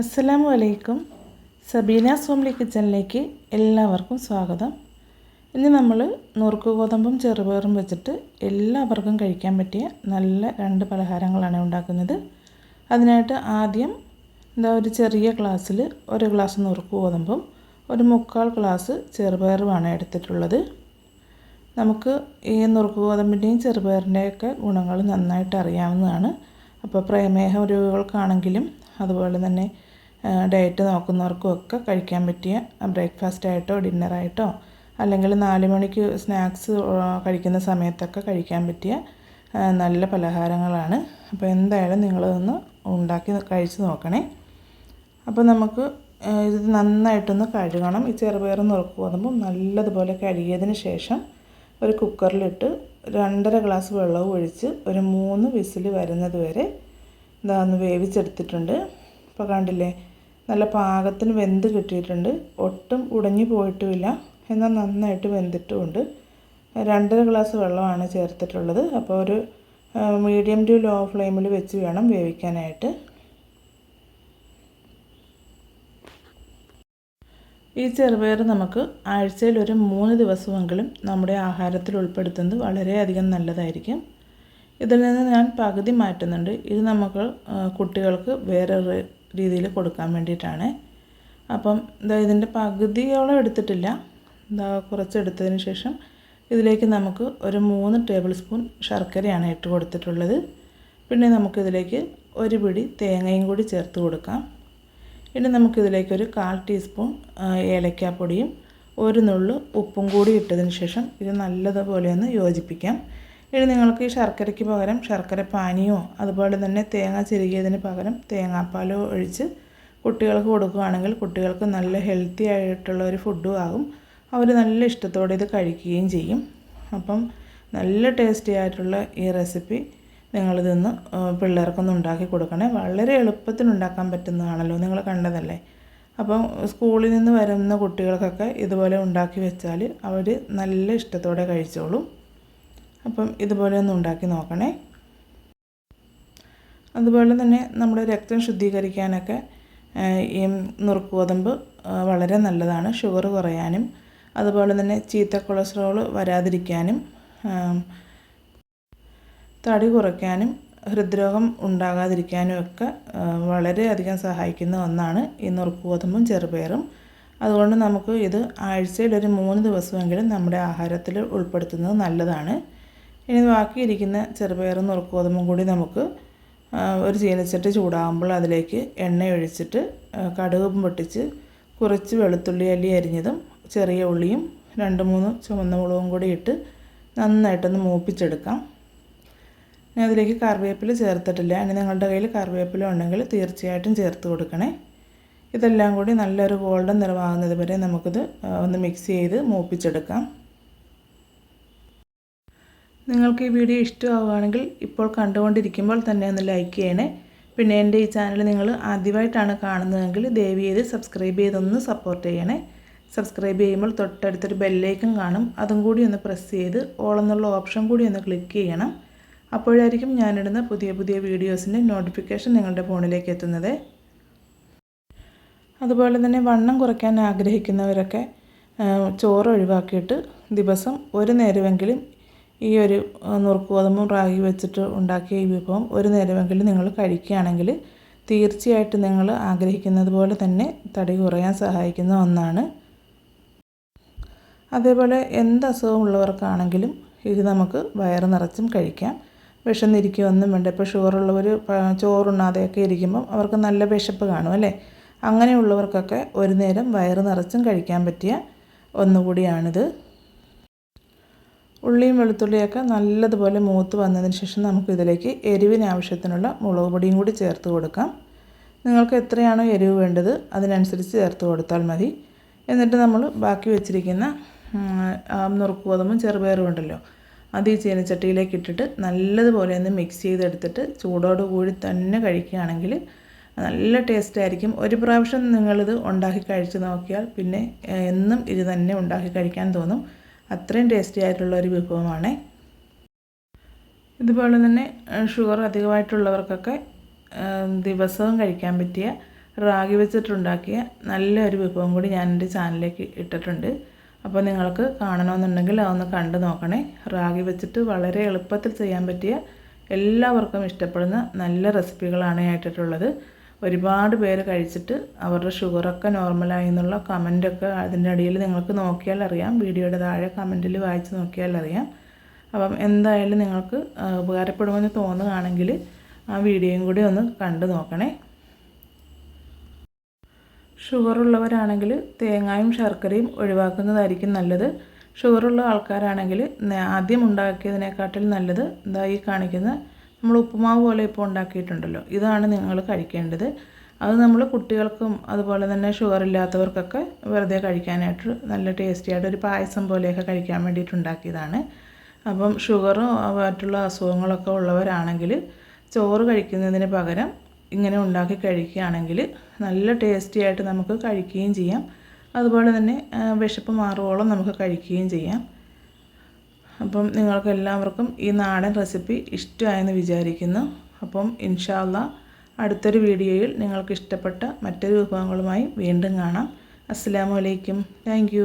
അസ്സലാമു അലൈക്കും. സബീന സോംലി കിച്ചണിലേക്ക് എല്ലാവർക്കും സ്വാഗതം. ഇന്ന് നമ്മൾ നുറുക്ക് ഗോതമ്പും ചെറുപയറും വെച്ചിട്ട് എല്ലാവർക്കും കഴിക്കാൻ പറ്റിയ നല്ല രണ്ട് പലഹാരങ്ങളാണ് ഉണ്ടാക്കുന്നത്. അതിനായിട്ട് ആദ്യം എന്താ ഒരു ചെറിയ ഗ്ലാസ്സിൽ ഒരു ഗ്ലാസ് നുറുക്ക് ഗോതമ്പും ഒരു മുക്കാൽ ഗ്ലാസ് ചെറുപയറുമാണ് എടുത്തിട്ടുള്ളത്. നമുക്ക് ഈ നുറുക്ക് ഗോതമ്പിന്റെയും ചെറുപയറിന്റെയൊക്കെ ഗുണങ്ങൾ നന്നായിട്ട് അറിയാവുന്നതാണ്. അപ്പോൾ പ്രമേഹ രോഗികൾക്കാണെങ്കിലും അതുപോലെ തന്നെ ഡയറ്റ് നോക്കുന്നവർക്കും ഒക്കെ കഴിക്കാൻ പറ്റിയ ബ്രേക്ക്ഫാസ്റ്റ് ആയിട്ടോ ഡിന്നറായിട്ടോ അല്ലെങ്കിൽ നാല് മണിക്ക് സ്നാക്സ് കഴിക്കുന്ന സമയത്തൊക്കെ കഴിക്കാൻ പറ്റിയ നല്ല പലഹാരങ്ങളാണ്. അപ്പോൾ എന്തായാലും നിങ്ങളതൊന്ന് ഉണ്ടാക്കി കഴിച്ച് നോക്കണേ. അപ്പോൾ നമുക്ക് ഇത് നന്നായിട്ടൊന്ന് കഴുകണം. ഈ ചെറുപയർ നുറുക്ക് പോകുമ്പം നല്ലതുപോലെ കഴുകിയതിന് ശേഷം ഒരു കുക്കറിലിട്ട് രണ്ടര ഗ്ലാസ് വെള്ളവും ഒഴിച്ച് ഒരു മൂന്ന് വിസിൽ വരുന്നത് വരെ ഇതാ ഒന്ന് വേവിച്ചെടുത്തിട്ടുണ്ട്. ഇപ്പോൾ കണ്ടില്ലേ നല്ല പാകത്തിന് വെന്ത് കിട്ടിയിട്ടുണ്ട്. ഒട്ടും ഉടഞ്ഞു പോയിട്ടുമില്ല. എന്നാൽ നന്നായിട്ട് വെന്തിട്ടുമുണ്ട്. രണ്ടര ഗ്ലാസ് വെള്ളമാണ് ചേർത്തിട്ടുള്ളത്. അപ്പോൾ ഒരു മീഡിയം ടു ലോ ഫ്ലെയിമിൽ വെച്ച് വേണം വേവിക്കാനായിട്ട്. ഈ ചെറുപയർ നമുക്ക് ആഴ്ചയിൽ ഒരു മൂന്ന് ദിവസമെങ്കിലും നമ്മുടെ ആഹാരത്തിൽ ഉൾപ്പെടുത്തുന്നത് വളരെയധികം നല്ലതായിരിക്കും. ഇതിൽ നിന്ന് ഞാൻ പകുതി മാറ്റുന്നുണ്ട്. ഇത് നമുക്ക് കുട്ടികൾക്ക് വേറെ രീതിയിൽ കൊടുക്കാൻ വേണ്ടിയിട്ടാണ്. അപ്പം ഇതാ ഇതിന്റെ പകുതിയോളം എടുത്തിട്ടില്ല. ഇതാ കുറച്ച് എടുത്തതിന് ശേഷം ഇതിലേക്ക് നമുക്ക് ഒരു മൂന്ന് ടേബിൾ സ്പൂൺ ശർക്കരയാണ് ഇട്ട് കൊടുത്തിട്ടുള്ളത്. പിന്നെ നമുക്കിതിലേക്ക് ഒരു പിടി തേങ്ങയും കൂടി ചേർത്ത് കൊടുക്കാം. ഇനി നമുക്കിതിലേക്കൊരു കാൽ ടീസ്പൂൺ ഏലക്കാപ്പൊടിയും ഒരു നുള്ളു ഉപ്പും കൂടി ഇട്ടതിന് ശേഷം ഇത് നല്ലതുപോലെ ഒന്ന് യോജിപ്പിക്കാം. ഇനി നിങ്ങൾക്ക് ഈ ശർക്കരയ്ക്ക് പകരം ശർക്കര പാനിയോ അതുപോലെ തന്നെ തേങ്ങ ചിരുകിയതിന് പകരം തേങ്ങാപ്പാലോ ഒഴിച്ച് കുട്ടികൾക്ക് കൊടുക്കുകയാണെങ്കിൽ കുട്ടികൾക്ക് നല്ല ഹെൽത്തി ആയിട്ടുള്ള ഒരു ഫുഡും ആകും. അവർ നല്ല ഇഷ്ടത്തോടെ ഇത് കഴിക്കുകയും ചെയ്യും. അപ്പം നല്ല ടേസ്റ്റി ആയിട്ടുള്ള ഈ റെസിപ്പി നിങ്ങളിതൊന്ന് പിള്ളേർക്കൊന്ന് ഉണ്ടാക്കി കൊടുക്കണേ. വളരെ എളുപ്പത്തിൽ ഉണ്ടാക്കാൻ പറ്റുന്നതാണല്ലോ നിങ്ങൾ കണ്ടതല്ലേ? അപ്പം സ്കൂളിൽ നിന്ന് വരുന്ന കുട്ടികൾക്കൊക്കെ ഇതുപോലെ ഉണ്ടാക്കി വെച്ചാൽ അവർ നല്ല ഇഷ്ടത്തോടെ കഴിച്ചോളും. അപ്പം ഇതുപോലെ ഒന്ന് ഉണ്ടാക്കി നോക്കണേ. അതുപോലെ തന്നെ നമ്മുടെ രക്തം ശുദ്ധീകരിക്കാനൊക്കെ ഈ നുറുക്ക് ഗോതമ്പ് വളരെ നല്ലതാണ്. ഷുഗർ കുറയാനും അതുപോലെ തന്നെ ചീത്ത കൊളസ്ട്രോൾ വരാതിരിക്കാനും തടി കുറയ്ക്കാനും ഹൃദ്രോഗം ഉണ്ടാകാതിരിക്കാനും ഒക്കെ വളരെയധികം സഹായിക്കുന്ന ഒന്നാണ് ഈ നുറുക്ക് ഗോതമ്പും ചെറുപയറും. അതുകൊണ്ട് നമുക്ക് ഇത് ആഴ്ചയിൽ ഒരു മൂന്ന് ദിവസമെങ്കിലും നമ്മുടെ ആഹാരത്തിൽ ഉൾപ്പെടുത്തുന്നത് നല്ലതാണ്. ഇനി ബാക്കിയിരിക്കുന്ന ചെറുപയറും നുറുക്കോതുമ്പും കൂടി നമുക്ക് ഒരു ചീനച്ചട്ടി ചൂടാകുമ്പോൾ അതിലേക്ക് എണ്ണ ഒഴിച്ചിട്ട് കടുകും പൊട്ടിച്ച് കുറച്ച് വെളുത്തുള്ളി അല്ലി അരിഞ്ഞതും ചെറിയ ഉള്ളിയും രണ്ട് മൂന്ന് ചുവന്ന മുളകും കൂടി ഇട്ട് നന്നായിട്ടൊന്ന് മൂപ്പിച്ചെടുക്കാം. ഇനി അതിലേക്ക് കറിവേപ്പില ചേർത്തിട്ടില്ല. ഇനി നിങ്ങളുടെ കയ്യിൽ കറിവേപ്പില ഉണ്ടെങ്കിൽ തീർച്ചയായിട്ടും ചേർത്ത് കൊടുക്കണേ. ഇതെല്ലാം കൂടി നല്ലൊരു ഗോൾഡൻ നിറമാകുന്നത് വരെ നമുക്കിത് ഒന്ന് മിക്സ് ചെയ്ത് മൂപ്പിച്ചെടുക്കാം. നിങ്ങൾക്ക് ഈ വീഡിയോ ഇഷ്ടമാവുകയാണെങ്കിൽ ഇപ്പോൾ കണ്ടുകൊണ്ടിരിക്കുമ്പോൾ തന്നെ ഒന്ന് ലൈക്ക് ചെയ്യണേ. പിന്നെ എന്റെ ഈ ചാനൽ നിങ്ങൾ ആദ്യമായിട്ടാണ് കാണുന്നതെങ്കിൽ ദയവ് ചെയ്ത് സബ്സ്ക്രൈബ് ചെയ്തൊന്ന് സപ്പോർട്ട് ചെയ്യണേ. സബ്സ്ക്രൈബ് ചെയ്യുമ്പോൾ തൊട്ടടുത്തൊരു ബെല്ലേക്കും കാണും. അതും കൂടി ഒന്ന് പ്രസ് ചെയ്ത് ഓൾ എന്നുള്ള ഓപ്ഷൻ കൂടി ഒന്ന് ക്ലിക്ക് ചെയ്യണം. അപ്പോഴായിരിക്കും ഞാനിടുന്ന പുതിയ പുതിയ വീഡിയോസിന്റെ നോട്ടിഫിക്കേഷൻ നിങ്ങളുടെ ഫോണിലേക്ക് എത്തുന്നത്. അതുപോലെ തന്നെ വണ്ണം കുറയ്ക്കാൻ ആഗ്രഹിക്കുന്നവരൊക്കെ ചോറ് ഒഴിവാക്കിയിട്ട് ദിവസം ഒരു നേരമെങ്കിലും ഈ ഒരു നുറുക്ക് ഗോതമ്പും റാഗി വെച്ചിട്ട് ഉണ്ടാക്കിയ ഈ വിഭവം ഒരു നേരമെങ്കിലും നിങ്ങൾ കഴിക്കുകയാണെങ്കിൽ തീർച്ചയായിട്ടും നിങ്ങൾ ആഗ്രഹിക്കുന്നത് പോലെ തന്നെ തടി കുറയാൻ സഹായിക്കുന്ന ഒന്നാണ്. അതേപോലെ എന്ത് അസുഖമുള്ളവർക്കാണെങ്കിലും ഇത് നമുക്ക് വയറ് നിറച്ചും കഴിക്കാം. വിശന്നിരിക്കുകയൊന്നും വേണ്ട. ഇപ്പോൾ ഷുഗറുള്ളവർ ചോറുണ്ണാതെയൊക്കെ ഇരിക്കുമ്പം അവർക്ക് നല്ല വിശപ്പ് കാണും അല്ലേ? അങ്ങനെയുള്ളവർക്കൊക്കെ ഒരു നേരം വയറ് നിറച്ചും കഴിക്കാൻ പറ്റിയ ഒന്നുകൂടിയാണിത്. ഉള്ളിയും വെളുത്തുള്ളിയൊക്കെ നല്ലതുപോലെ മൂത്ത് വന്നതിന് ശേഷം നമുക്ക് ഇതിലേക്ക് എരിവിന് ആവശ്യത്തിനുള്ള മുളക് പൊടിയും കൂടി ചേർത്ത് കൊടുക്കാം. നിങ്ങൾക്ക് എത്രയാണോ എരിവ് വേണ്ടത് അതിനനുസരിച്ച് ചേർത്ത് കൊടുത്താൽ മതി. എന്നിട്ട് നമ്മൾ ബാക്കി വെച്ചിരിക്കുന്ന നുറുക്ക് ഗോതമ്പും ചെറുപയറും ഉണ്ടല്ലോ അത് ഈ ചീനച്ചട്ടിയിലേക്ക് ഇട്ടിട്ട് നല്ലതുപോലെ ഒന്ന് മിക്സ് ചെയ്തെടുത്തിട്ട് ചൂടോട് കൂടി തന്നെ കഴിക്കുകയാണെങ്കിൽ നല്ല ടേസ്റ്റ് ആയിരിക്കും. ഒരു പ്രാവശ്യം നിങ്ങളിത് ഉണ്ടാക്കി കഴിച്ച് നോക്കിയാൽ പിന്നെ എന്നും ഇത് തന്നെ ഉണ്ടാക്കി കഴിക്കാൻ തോന്നും. അത്രയും ടേസ്റ്റി ആയിട്ടുള്ള ഒരു വിഭവമാണ്. ഇതുപോലെ തന്നെ ഷുഗർ അധികമായിട്ടുള്ളവർക്കൊക്കെ ദിവസവും കഴിക്കാൻ പറ്റിയ റാഗി വെച്ചിട്ടുണ്ടാക്കിയ നല്ലൊരു വിഭവം കൂടി ഞാൻ എന്റെ ചാനലിലേക്ക് ഇട്ടിട്ടുണ്ട്. അപ്പോൾ നിങ്ങൾക്ക് കാണണമെന്നുണ്ടെങ്കിൽ അതൊന്ന് കണ്ടു നോക്കണേ. റാഗി വെച്ചിട്ട് വളരെ എളുപ്പത്തിൽ ചെയ്യാൻ പറ്റിയ എല്ലാവർക്കും ഇഷ്ടപ്പെടുന്ന നല്ല റെസിപ്പികളാണ് ഞാൻ ഇട്ടിട്ടുള്ളത്. ഒരുപാട് പേര് കഴിച്ചിട്ട് അവരുടെ ഷുഗറൊക്കെ നോർമലായി എന്നുള്ള കമന്റൊക്കെ അതിന്റെ അടിയിൽ നിങ്ങൾക്ക് നോക്കിയാൽ അറിയാം. വീഡിയോയുടെ താഴെ കമന്റിൽ വായിച്ച് നോക്കിയാൽ അറിയാം. അപ്പം എന്തായാലും നിങ്ങൾക്ക് ഉപകാരപ്പെടുമെന്ന് തോന്നുകയാണെങ്കിൽ ആ വീഡിയോയും കൂടി ഒന്ന് കണ്ടു നോക്കണേ. ഷുഗർ ഉള്ളവരാണെങ്കിൽ തേങ്ങയും ശർക്കരയും ഒഴിവാക്കുന്നതായിരിക്കും നല്ലത്. ഷുഗറുള്ള ആൾക്കാരാണെങ്കിൽ ആദ്യം ഉണ്ടാക്കിയതിനെക്കാട്ടിൽ നല്ലത് എന്താ ഈ കാണിക്കുന്ന നമ്മൾ ഉപ്പുമാവ് പോലെ ഇപ്പോൾ ഉണ്ടാക്കിയിട്ടുണ്ടല്ലോ. ഇതാണ് നിങ്ങൾ കഴിക്കേണ്ടത്. അത് നമ്മൾ കുട്ടികൾക്കും അതുപോലെ തന്നെ ഷുഗർ ഇല്ലാത്തവർക്കൊക്കെ വെറുതെ കഴിക്കാനായിട്ട് നല്ല ടേസ്റ്റി ആയിട്ട് ഒരു പായസം പോലെയൊക്കെ കഴിക്കാൻ വേണ്ടിയിട്ട് ഉണ്ടാക്കിയതാണ്. അപ്പം ഷുഗറും മറ്റുള്ള അസുഖങ്ങളൊക്കെ ഉള്ളവരാണെങ്കിൽ ചോറ് കഴിക്കുന്നതിന് പകരം ഇങ്ങനെ ഉണ്ടാക്കി കഴിക്കുകയാണെങ്കിൽ നല്ല ടേസ്റ്റി ആയിട്ട് നമുക്ക് കഴിക്കുകയും ചെയ്യാം. അതുപോലെ തന്നെ വിശപ്പ് മാറുവോളം നമുക്ക് കഴിക്കുകയും ചെയ്യാം. അപ്പം നിങ്ങൾക്ക് എല്ലാവർക്കും ഈ നാടൻ റെസിപ്പി ഇഷ്ടമായെന്ന് വിചാരിക്കുന്നു. അപ്പം ഇൻഷാല്ല അടുത്തൊരു വീഡിയോയിൽ നിങ്ങൾക്ക് ഇഷ്ടപ്പെട്ട മറ്റൊരു വിഭവങ്ങളുമായി വീണ്ടും കാണാം. അസ്സാമലൈക്കും താങ്ക്